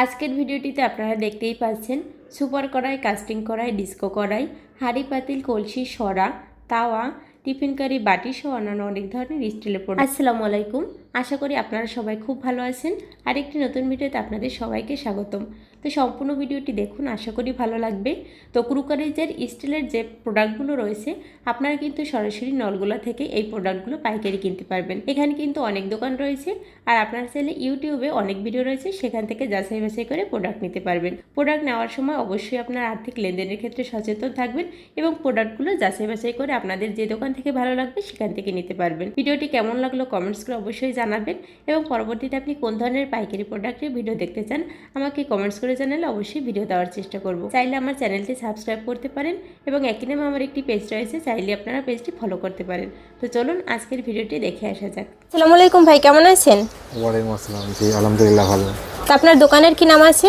আজকের ভিডিওটিতে আপনারা দেখতেই পাচ্ছেন, সুপার কড়াই, কাস্টিং কড়াই, ডিস্কো কড়াই, হাঁড়ি পাতিল, কলসি, সরা, তাওয়া, টিফিন কারি অন্যান্য অনেক ধরনের স্টিলের প্রোডাক্ট। আসসালামু আলাইকুম। আশা করি আপনারা সবাই খুব ভালো আছেন। আর একটি নতুন ভিডিওতে আপনাদের সবাইকে স্বাগতম। তো সম্পূর্ণ ভিডিওটি দেখুন, আশা করি ভালো লাগবে। তো ক্রুকারিজের স্টিলের যে প্রোডাক্টগুলো রয়েছে, আপনারা কিন্তু সরাসরি নলগুলা থেকে এই প্রোডাক্টগুলো পাইকারি কিনতে পারবেন। এখানে কিন্তু অনেক দোকান রয়েছে আর আপনারা চাইলে ইউটিউবে অনেক ভিডিও রয়েছে, সেখান থেকে যাচাই বাছাই করে প্রোডাক্ট নিতে পারবেন। প্রোডাক্ট নেওয়ার সময় অবশ্যই আপনার আর্থিক লেনদেনের ক্ষেত্রে সচেতন থাকবেন এবং প্রোডাক্টগুলো যাচাই বাছাই করে আপনাদের যে দোকান থেকে ভালো লাগবে, সেখান থেকে নিতে পারবেন। ভিডিওটি কেমন লাগল কমেন্টস করে অবশ্যই জানাবেন এবং পরবর্তীতে আপনি কোন ধরনের পাইকারি প্রোডাক্টের ভিডিও দেখতে চান আমাকে কমেন্টস করে জানালে অবশ্যই ভিডিও দেওয়ার চেষ্টা করব। চাইলে আমার চ্যানেলটি সাবস্ক্রাইব করতে পারেন এবং একই নামে আমার একটি পেজ রয়েছে চাইলে আপনারা পেজটি ফলো করতে পারেন। তো চলুন আজকের ভিডিওটি দেখে আসা যাক। আসসালামু আলাইকুম ভাই কেমন আছেন? ওয়ালাইকুম আসসালাম জি আলহামদুলিল্লাহ ভালো। তা আপনার দোকানের কি নাম আছে?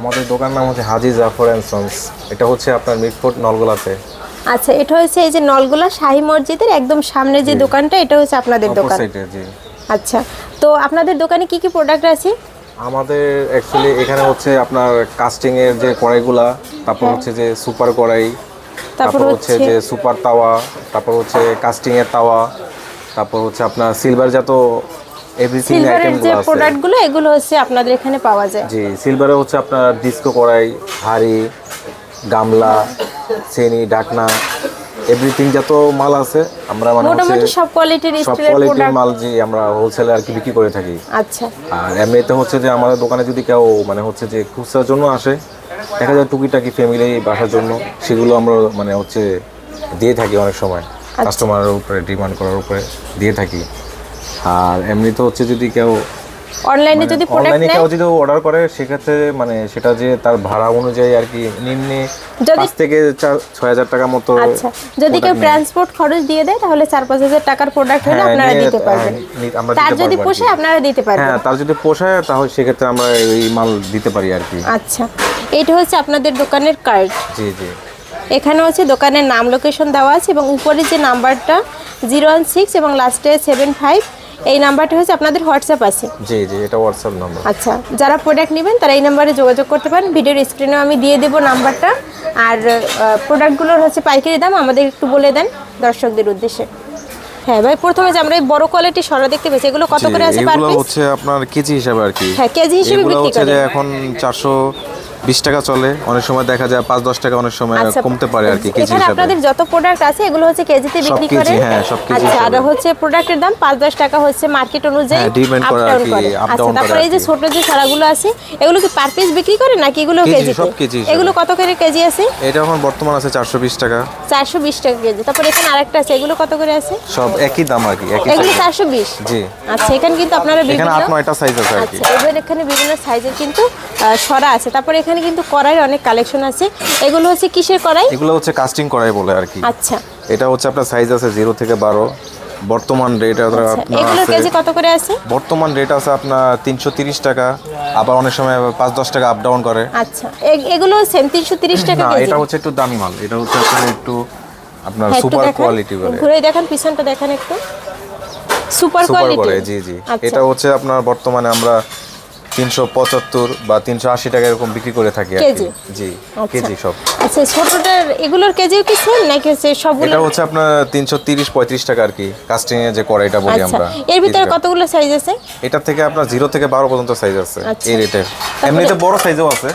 আমাদের দোকান নাম হচ্ছে হাজি জাফর অ্যান্ড সন্স। এটা হচ্ছে আপনার মিটফোর্ট নলগোলাতে। আচ্ছা এটা হচ্ছে এই যে নলগুলা শাহী মসজিদের একদম সামনে যে দোকানটা এটা হচ্ছে আপনাদের দোকান। আচ্ছা তো আপনাদের দোকানে কি কি প্রোডাক্ট আছে? আমাদের অ্যাকচুয়ালি এখানে হচ্ছে আপনার কাস্টিং এর যে কড়াইগুলা তারপর হচ্ছে যে সুপার কড়াই তারপর হচ্ছে যে সুপার তাওয়া তারপর হচ্ছে কাস্টিং এর তাওয়া তারপর হচ্ছে আপনার সিলভার জাত এভরিথিং সিলভারের যে প্রোডাক্টগুলো এগুলো হচ্ছে আপনাদের এখানে পাওয়া যায়। জি সিলভারে হচ্ছে আপনার ডিস্কো কড়াই হাঁড়ি গামলা চেনি ডাকনা এভরিথিং যত মাল আছে আমরা মানে মোটামুটি হচ্ছে সব কোয়ালিটির সব কোয়ালিটির মাল যে আমরা হোলসেলে আর কি বিক্রি করে থাকি। আচ্ছা। আর এমনিতে হচ্ছে যে আমাদের দোকানে যদি কেউ মানে হচ্ছে যে খুচরার জন্য আসে দেখা যায় টুকিটাকি ফ্যামিলি বাসার জন্য সেগুলো আমরা মানে হচ্ছে দিয়ে থাকি অনেক সময়। আচ্ছা। কাস্টমারের উপরে ডিমান্ড করার উপরে দিয়ে থাকি। আর এমনিতে হচ্ছে যদি কেউ অনলাইনে যদি প্রোডাক্ট নেয় যদি অর্ডার করে সেক্ষেত্রে মানে সেটা যে তার ভাড়া অনুযায়ী আর কি নিম্নে পাঁচ থেকে ছয় হাজার টাকা মতো আচ্ছা যদি কেউ ট্রান্সপোর্ট খরচ দিয়ে দেয় তাহলে চার পাঁচ হাজার টাকার প্রোডাক্ট হলে হ্যাঁ, আপনারা দিতে পারবেন। হ্যাঁ, নি- আমরা তার যদি পোষায় আপনারা দিতে পারবেন। হ্যাঁ তার যদি পোষায় তাহলে সেক্ষেত্রে আমরা এই মাল দিতে পারি আর কি। আচ্ছা এটা হচ্ছে আপনাদের দোকানের কার্ড জি জি। এখানে হচ্ছে দোকানের নাম লোকেশন দেওয়া আছে এবং উপরে যে নাম্বারটা জিরো ওয়ান সিক্স এবং লাস্টে সেভেন ফাইভ এই নাম্বারটা হচ্ছে আপনাদের হোয়াটসঅ্যাপ আছে। জি জি এটা হোয়াটসঅ্যাপ নাম্বার। আচ্ছা যারা প্রোডাক্ট নেবেন তারা এই নাম্বারে যোগাযোগ করতে পারেন। ভিডিওর স্ক্রিনেও আমি দিয়ে দেবো নাম্বারটা। আর প্রোডাক্টগুলোর হচ্ছে পাইকারি দাম আমাদের একটু বলে দেন দর্শকদের উদ্দেশ্যে। হ্যাঁ ভাই প্রথমে যে আমরা এই বড় কোয়ালিটি সরা দেখতে পেয়েছি এগুলো কত করে আছে পার এগুলো পিস হচ্ছে আপনার কেজি হিসাবে আর কি। হ্যাঁ, কেজি হিসেবে এগুলো বিক্রি করে। এখন চারশো বিশ টাকা চলে অনেক সময় দেখা যায় পাঁচ দশ টাকা অনেক সময় আচ্ছা কমতে পারে আর কি কেজি এখানে আপনাদের যত প্রোডাক্ট আছে এগুলো হচ্ছে কেজিতে বিক্রি করে। হ্যাঁ, সব কেজি আচ্ছা আর হচ্ছে প্রোডাক্টের দাম পাঁচ দশ টাকা হচ্ছে মার্কেট অনুযায়ী হ্যাঁ, depend up করে আর কি, করে। আচ্ছা তারপরে এই যে ছোট যে ছাড়াগুলো আছে এগুলো কি পার পিস বিক্রি করে নাকি এগুলো কেজি, কেজিতে? সব কেজি এগুলো কত করে কেজি আছে? এটা এখন বর্তমান আছে চারশো বিশ টাকা। চারশো বিশ টাকা কেজি। তারপর এখানে আরেকটা আছে এগুলো কত করে আছে? সব একই দাম আর কি একই এগুলো size। চারশো বিশ? জি। আচ্ছা এখানে কিন্তু আপনারা বিভিন্ন এখানে বিভিন্ন আট নয়টা সাইজ আছে আর কি। আচ্ছা এখানে বিভিন্ন সাইজের কিন্তু সরা আছে। তারপরে এখানে কিন্তু কড়াইয়ের অনেক কালেকশন আছে। এগুলো হচ্ছে কিসের কড়াই? এগুলো হচ্ছে কাস্টিং করাই বলে আর কি। আচ্ছা। এটা হচ্ছে আপনার সাইজ আছে জিরো থেকে বারো। বর্তমান রেট আচ্ছা, আপনার এগুলোর কেজি কত করে আছে? বর্তমান রেট আছে আপনার তিনশো তিরিশ টাকা। আবার অনেক সময় পাঁচ দশ টাকা আপ ডাউন করে। আচ্ছা এগুলো সেম তিনশো তিরিশ টাকা এটা হচ্ছে একটু দামি মাল। এটা হচ্ছে আপনার একটু আপনার হ্যাঁ, সুপার কোয়ালিটি বলে। ঘুরে দেখেন পিছনটা দেখান একটু। সুপার সুপার কোয়ালিটি জি জি। আচ্ছা। এটা হচ্ছে আপনার বর্তমানে আমরা তিনশো পঁচাত্তর বা তিনশো আশি টাকা এরকম বিক্রি করে থাকি কেজি? জি আচ্ছা। কেজি সব। আচ্ছা ছোটটার এগুলোর কেজিও কি সেম নাকি হচ্ছে সবগুলো? এটা হচ্ছে আপনার তিনশো তিরিশ পঁয়ত্রিশ টাকা আর কি কাস্টিং এ যে কড়াইটা বলি আচ্ছা আমরা এর ভিতরে কতগুলো সাইজ আছে? এটা থেকে আপনার জিরো থেকে বারো পর্যন্ত সাইজ আছে আচ্ছা। এই রেটের এমনিতে বড় সাইজও আছে।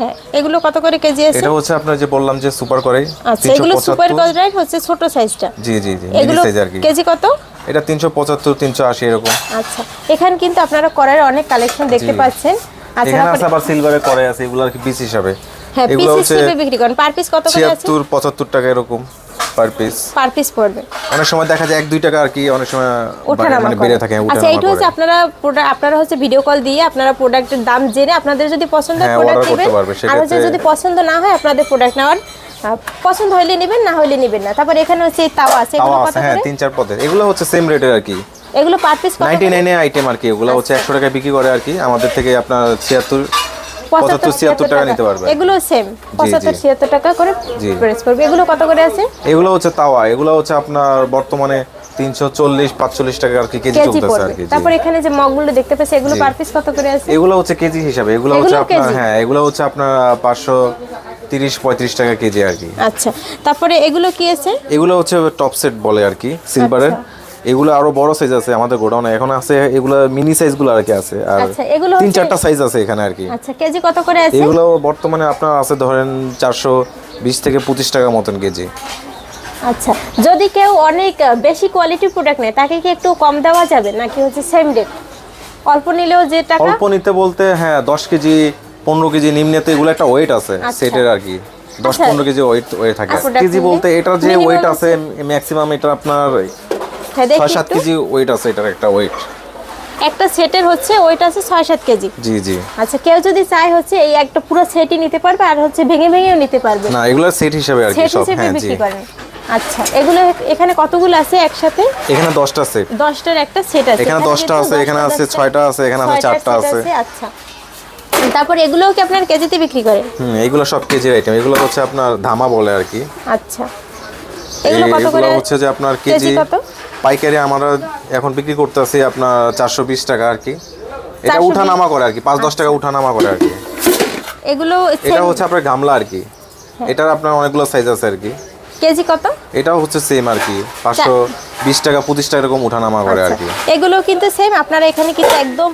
হ্যাঁ এগুলো কত করে কেজি আছে? এটা হচ্ছে আপনার যে বললাম যে সুপার কড়াই আচ্ছা এগুলো সুপার পঁচাত্তর। হচ্ছে ছোট সাইজটা জি জি জি এগুলো সাইজ আর কি। কেজি কত? এটা তিনশো পঁচাত্তর তিনশো আশি এরকম। আচ্ছা এখানে কিন্তু আপনারা কড়াইয়ের অনেক কালেকশন দেখতে পাচ্ছেন। আচ্ছা এখানে আবার সিলভারের কড়াই আছে এগুলো আর কি পিস হিসাবে। হ্যাঁ পিস হিসেবে বিক্রি করেন। পার পিস কত করে আছে? ছিয়াত্তর পঁচাত্তর টাকা এরকম পার পিস পার পিস পড়বে। অনেক সময় দেখা যায় এক দুই টাকা আর কি অনেক সময় মানে বেড়ে থাকে আচ্ছা এইটা হচ্ছে আপনারা প্রোডাক্ট আপনারা হচ্ছে ভিডিও কল দিয়ে আপনারা প্রোডাক্টের দাম জেনে আপনাদের যদি পছন্দ হয় হ্যাঁ, প্রোডাক্ট করতে নেবেন। আর যদি পছন্দ না হয় আপনাদের প্রোডাক্ট নেওয়ার পছন্দ হইলে নেবেন না হইলে নেবেন না। তারপর এখানে হচ্ছে এই তাওয়া আছে এগুলো কত হ্যাঁ তিন চার পদের। এগুলো হচ্ছে সেম রেটের আর কি। এগুলো পার পিস কত নাইনটি করে? আইটেম আর কি এগুলো হচ্ছে একশো টাকায় বিক্রি করে আর কি। আমাদের থেকে আপনার ছিয়াত্তর পঁচাত্তর ছিয়াত্তর টাকা নিতে পারবে। এগুলো সেম পঁচাত্তর ছিয়াত্তর টাকা করে। প্রেস করবে। এগুলো কত করে আছে? এগুলো হচ্ছে তাওয়া এগুলো হচ্ছে আপনার বর্তমানে তিনশো চল্লিশ পাঁচচল্লিশ টাকা আর কি কেজি চলতেছে আর কি তারপর এখানে যে মগগুলো দেখতে পাচ্ছি এগুলো। পার পিস কত করে আছে? এগুলো হচ্ছে কেজি হিসাবে এগুলো হচ্ছে আপনার হ্যাঁ এগুলো হচ্ছে আপনার পাঁচশো তিরিশ পঁয়ত্রিশ টাকা কেজি আর কি। আচ্ছা তারপরে এগুলো কি আছে? এগুলো হচ্ছে টপ সেট বলে আর কি সিলভারের আচ্ছা। এগুলো আরও বড় সাইজ আছে আমাদের গোডাউনে এখন আছে এগুলো মিনি সাইজগুলো আর কি আছে। আর আচ্ছা, এগুলো তিন চারটা সাইজ আছে এখানে আর কি। আচ্ছা কেজি কত করে আছে? এগুলো বর্তমানে আপনার আছে ধরেন চারশো বিশ থেকে পঁচিশ টাকা মতন কেজি। আচ্ছা যদি কেউ অনেক বেশি কোয়ালিটি প্রোডাক্ট নেয় তাকে কি একটু কম দেওয়া যাবে? নাকি হচ্ছে সেম রেট অল্প নিলেও যে টাকা অল্প নিতে বলতে হ্যাঁ দশ কেজি পনেরো কেজি নিম্নেতে এগুলো একটা ওয়েট আছে আচ্ছা। সেটের আর কি। দশ আচ্ছা। পনেরো কেজি ওয়েট ওয়েট থাকে। কেজি বলতে এটার যে ওয়েট আছে? ম্যাক্সিমাম এটা আপনার হ্যাঁ দেখি ছয় সাত। কেজি ওয়েট আছে এটার একটা ওয়েট একটা সেটের হচ্ছে ওইটা আছে ছয় সাত কেজি। জি জি। আচ্ছা কেউ যদি চায় হচ্ছে এই একটা পুরো সেটই নিতে পারবে আর হচ্ছে ভেঙে ভেঙেও নিতে পারবে। না এগুলো সেট হিসেবে আর কি সব। হ্যাঁ জি। আচ্ছা এগুলো এখানে কতগুলো আছে একসাথে? এখানে দশটা সেট। দশটার একটা সেট আছে। এখানে দশটা কিন্তু আছে, এখানে আছে দশটা- ছয়টা আছে, এখানে আছে ছয়টা চারটা আছে। আচ্ছা। তারপর এগুলোও কি আপনার কেজিতে বিক্রি করেন হুম এগুলো সব কেজির আইটেম এগুলো হচ্ছে আপনার ধামা বলে আর কি। আচ্ছা। এগুলো কত করে হচ্ছে যে আপনার কেজি কত? পাইকারি আমরা এখন বিক্রি করতেছি আপনার চারশো বিশ টাকা আর কি। এটা 420 উঠানামা করে আর কি পাঁচ দশ টাকা উঠানামা করে আর কি। এগুলো এটা হচ্ছে আপনার গামলা আর কি। এটার আপনার অনেকগুলো সাইজ আছে আর কি। কেজি কত? এটাও হচ্ছে সেম আর কি পাঁচশো বিশ টাকা পঁচিশ টাকা এরকম উঠানামা করে আর কি। এগুলো কিন্তু সেম আপনারা এখানে কিন্তু একদম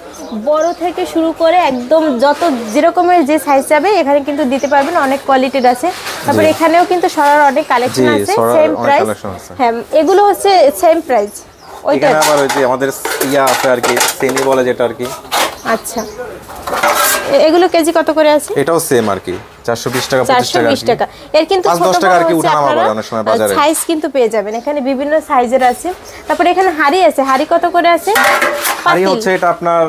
বড় থেকে শুরু করে একদম যত যেরকমের যে সাইজ যাবে এখানে কিন্তু দিতে পারবেন অনেক কোয়ালিটির আছে। তারপর এখানেও কিন্তু সরার অনেক কালেকশন আছে সেম প্রাইস হ্যাঁ এগুলো হচ্ছে সেম প্রাইস ওইটা আবার ওই যে আমাদের ইয়া আছে আর কি সেমি বলে যেটা আর কি। আচ্ছা। এগুলো কেজি কত করে আছে? এটাও সেম আর কি। চারশো বিশ টাকা পঁচিশ চারশো টাকা। আর বিশ কি। টাকা। এর কিন্তু ছোট টাকা আর কি উঠানামা করে অনেক সময় বাজারে। সাইজ কিন্তু পেয়ে যাবেন। এখানে বিভিন্ন সাইজের আছে। তারপরে এখানে হাড়ি আছে। হাড়ি কত করে আছে? হাড়ি হচ্ছে এটা আপনার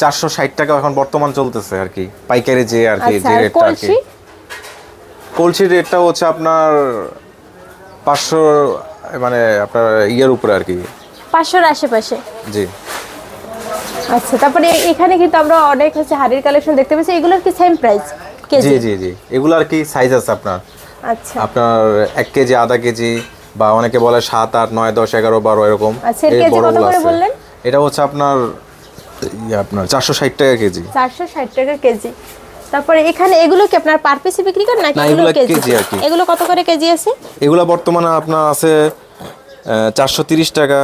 চারশো ষাট টাকা এখন বর্তমান চলতেছে আর কি। পাইকারি যে আর কি আচ্ছা যে রেটটা আর কি। কলসি? কলসির রেটটা হচ্ছে আপনার পাঁচশো মানে আপনার ইয়ের উপরে আর কি। আশেপাশে? জি। আচ্ছা তারপরে এখানে কিন্তু আমরা অনেক হচ্ছে হাড়ির কালেকশন দেখতে পাচ্ছি। এগুলোর কি সেম প্রাইস জি জি জি। এগুলো আর কি সাইজ আছে আপনার। আচ্ছা। আপনার এক কেজি আধা কেজি বা অনেকে বলে সাত আট নয় দশ এগারো বারো এরকম। আচ্ছা, এই বড়গুলো আছে। এটা হচ্ছে আপনার আপনার চারশো ষাট টাকা কেজি। চারশো ষাট টাকা কেজি। তারপরে এখানে এগুলো কি আপনার পার পিসে বিক্রি করেন নাকি এগুলো কেজি? আর কি। এগুলো কত করে কেজি আছে? এগুলো বর্তমানে আপনার আছে চারশো তিরিশ টাকা।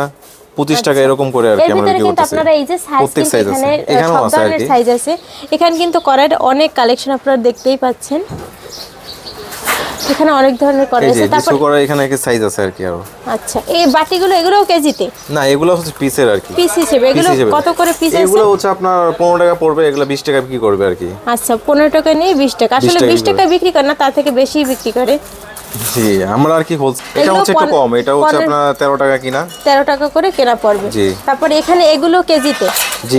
পঁচিশ টাকা এরকম করে আর আচ্ছা। কি আমরা কিন্তু আপনারা এই যে সাইজ এখানে এখানেও আছে আর সাইজ আছে। এখানে কিন্তু করার অনেক কালেকশন আপনারা দেখতেই পাচ্ছেন। এখানে অনেক ধরনের করা আছে। তারপর করা এখানে কি সাইজ আছে আর কি আরও। আচ্ছা এই বাটিগুলো এগুলোও কেজিতে? না এগুলো হচ্ছে পিসের আর কি। পিস হিসেবে। এগুলো কত করে পিস আছে? এগুলো হচ্ছে আপনার পনেরো টাকা পড়বে এগুলো বিশ টাকা বিক্রি করবে আর কি। আচ্ছা পনেরো টাকা নিয়ে বিশ টাকা। আসলে টাকা বিশ করে। টাকা বিক্রি করে না তার থেকে বেশি বিক্রি করে। জি আমরা আর কি বলছি এটা হচ্ছে একটু কম এটা হচ্ছে আপনার তেরো টাকা কিনা। তেরো টাকা করে কেনা পড়বে। জি। তারপরে এখানে এগুলো কেজিতে।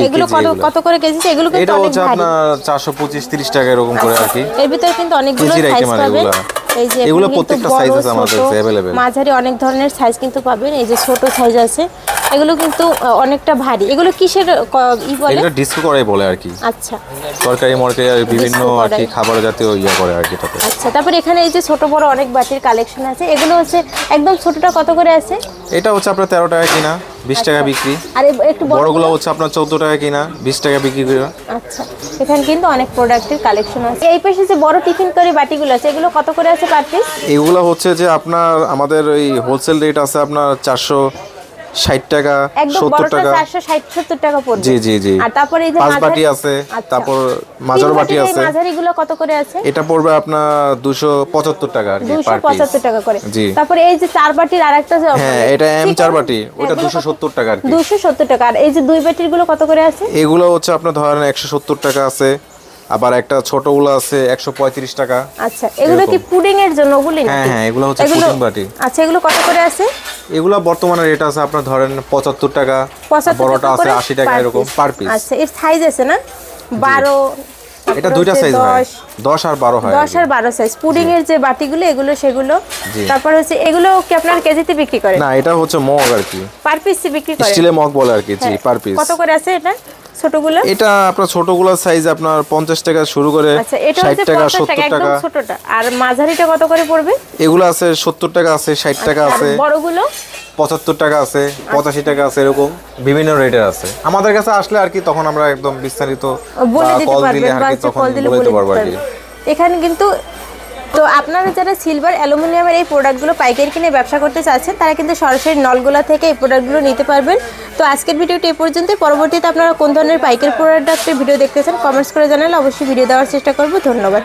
এগুলো কত কত করে কেজিতে? এগুলো কিন্তু এটা হচ্ছে আপনার চারশো পঁচিশ তিরিশ টাকা এরকম করে আর কি। এর ভিতরে কিন্তু অনেকগুলো সাইজ পাবেন। এই যে এগুলো প্রত্যেকটা আছে আমাদের কাছে available। মাঝারি অনেক ধরনের সাইজ কিন্তু পাবেন। এই যে ছোট সাইজ আছে এগুলো কিন্তু অনেকটা ভারী। এগুলো কিসের ই বলে? এটা ডিস্কো করাই বলে আর কি। আচ্ছা। তরকারি মরকারি আর বিভিন্ন আর কি খাবার জাতীয় ইয়ে করে আর কি এটাতে। আচ্ছা তারপরে এখানে এই যে ছোট বড় অনেক বাটির কালেকশন আছে। এগুলো হচ্ছে একদম ছোটটা কত করে আছে? এটা হচ্ছে আপনার তেরো টাকা কিনা। বিশ টাকা বিক্রি। আর একটু বড় বড়গুলো হচ্ছে আপনার চোদ্দ টাকা কিনা বিশ টাকা বিক্রি করে। আচ্ছা এখানে কিন্তু অনেক প্রোডাক্টের কালেকশন আছে। এই পাশে যে বড় টিফিন করে বাটিগুলো আছে এগুলো কত করে আছে পার পিস এগুলো হচ্ছে যে আপনার আমাদের ওই হোলসেল রেট আছে আপনার চারশো ষাট টাকা সত্তর টাকা। চারশো ষাট সত্তর টাকা পড়বে। জি, জি, জি। আর তারপরে এই যে পাঁচ বাটি আছে, আচ্ছা। তারপর মাঝারো বাটি আছে। মাঝারিগুলো কত করে আছে? এটা পড়বে আপনার দুশো পঁচাত্তর টাকা আর কি দুশো পঁচাত্তর টাকা করে। জি। তারপরে এই যে চার বাটির আর একটা হ্যাঁ এটা এম চার বাটি। ওটা দুশো সত্তর টাকা আর কি। দুশো সত্তর টাকা। আর এই যে দুই বাটিরগুলো কত করে আছে? এগুলো হচ্ছে আপনার ধরেন একশো সত্তর টাকা আছে। আবার একটা ছোটগুলো আছে একশো পঁয়ত্রিশ টাকা। আচ্ছা এগুলো কি পুডিং এর জন্য ওগুলি হ্যাঁ, হ্যাঁ, এগুলো হচ্ছে pudding বাটি। আচ্ছা এগুলো কত করে আছে? এগুলো বর্তমানে রেট আছে আপনার ধরেন পঁচাত্তর টাকা পঁচাত্তর বড়টা টাকা আছে করে আশি টাকা এরকম পার পিস আচ্ছা এর সাইজ আছে না? বারো এটা দুইটা সাইজ হয়। দশ। দশ আর বারো হয় আর দশ কি। আর বারো সাইজ পুডিং এর যে বাটিগুলো এগুলো সেগুলো। তারপর হচ্ছে এগুলো কি আপনার কেজিতে বিক্রি করেন? না এটা হচ্ছে মগ আর কি। পার পিস বিক্রি করেন? স্টিলের মগ বলে আর কি জি হ্যাঁ। পার পিস কত করে আছে এটা? ছোটগুলো? এটা আপনার ছোটগুলোর সাইজ আপনার পঞ্চাশ টাকা শুরু করে আচ্ছা এটা ষাট হচ্ছে টাকা পঞ্চাশ সত্তর টাকা ছোটটা। আর মাঝারিটা কত করে পড়বে? এগুলো আছে সত্তর টাকা আছে ষাট টাকা আছে বড়গুলো? পঁচাত্তর টাকা আছে পঁচাশি টাকা আছে এরকম বিভিন্ন রেটের আছে। আমাদের কাছে আসলে আর কি তখন আমরা একদম বিস্তারিত বলে দিতে কল দিলে আর কি তখন বলে দিতে পারব আর কি। এখানে কিন্তু তো আপনারা যারা সিলভার অ্যালুমিনিয়ামের এই প্রোডাক্টগুলো পাইকারি কিনে ব্যবসা করতে চাচ্ছেন, তারা কিন্তু সরাসরি নলগোলা থেকে এই প্রোডাক্টগুলো নিতে পারবেন। তো আজকের ভিডিওটি এ পর্যন্ত পরবর্তীতে আপনারা কোন ধরনের পাইকারি প্রোডাক্টের ভিডিও দেখতে চান কমেন্টস করে জানালে অবশ্যই ভিডিও দেওয়ার চেষ্টা করব। ধন্যবাদ।